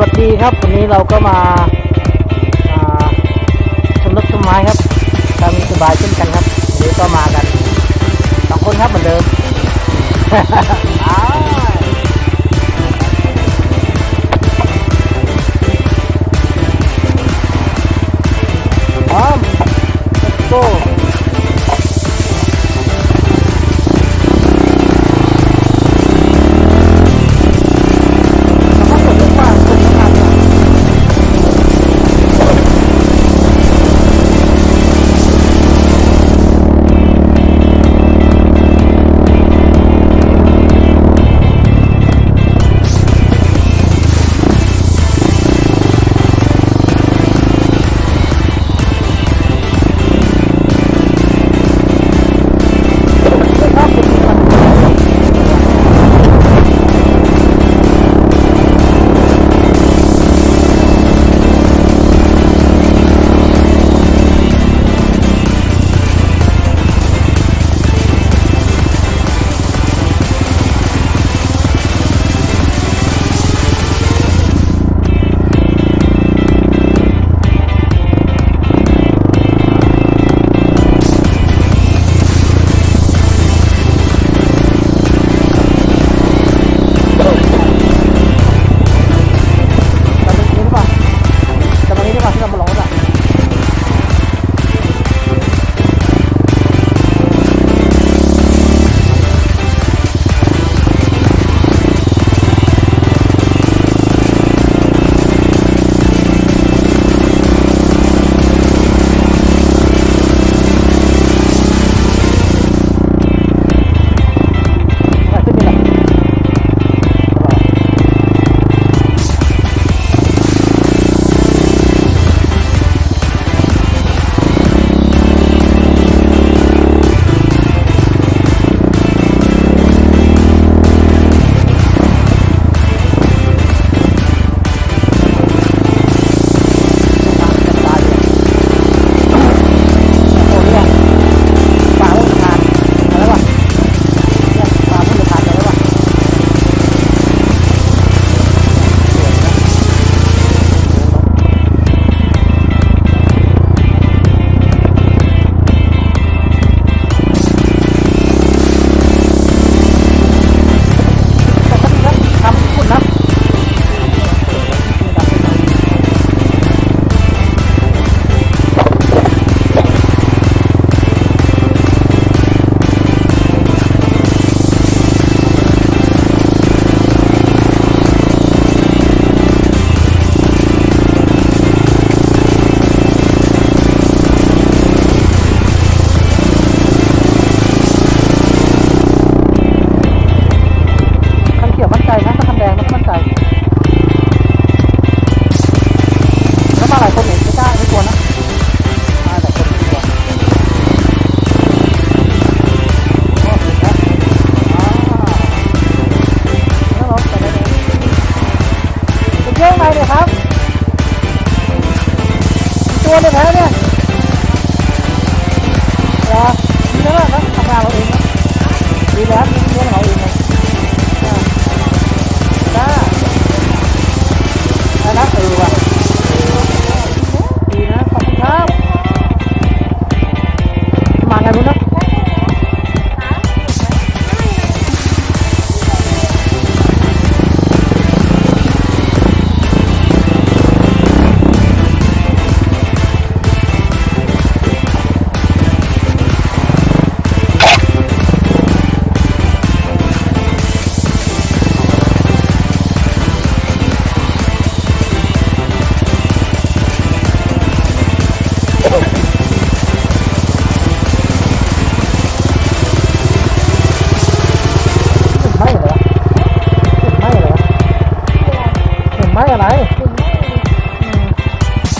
วัสดีครับ วันนี้เราก็มาชมรถต้นไม้ครับตามสบายเช่นกันครับวันนี้ก็มากันสองคนครับเหมือนเดิม ra luôn đi lát đi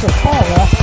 是爆了。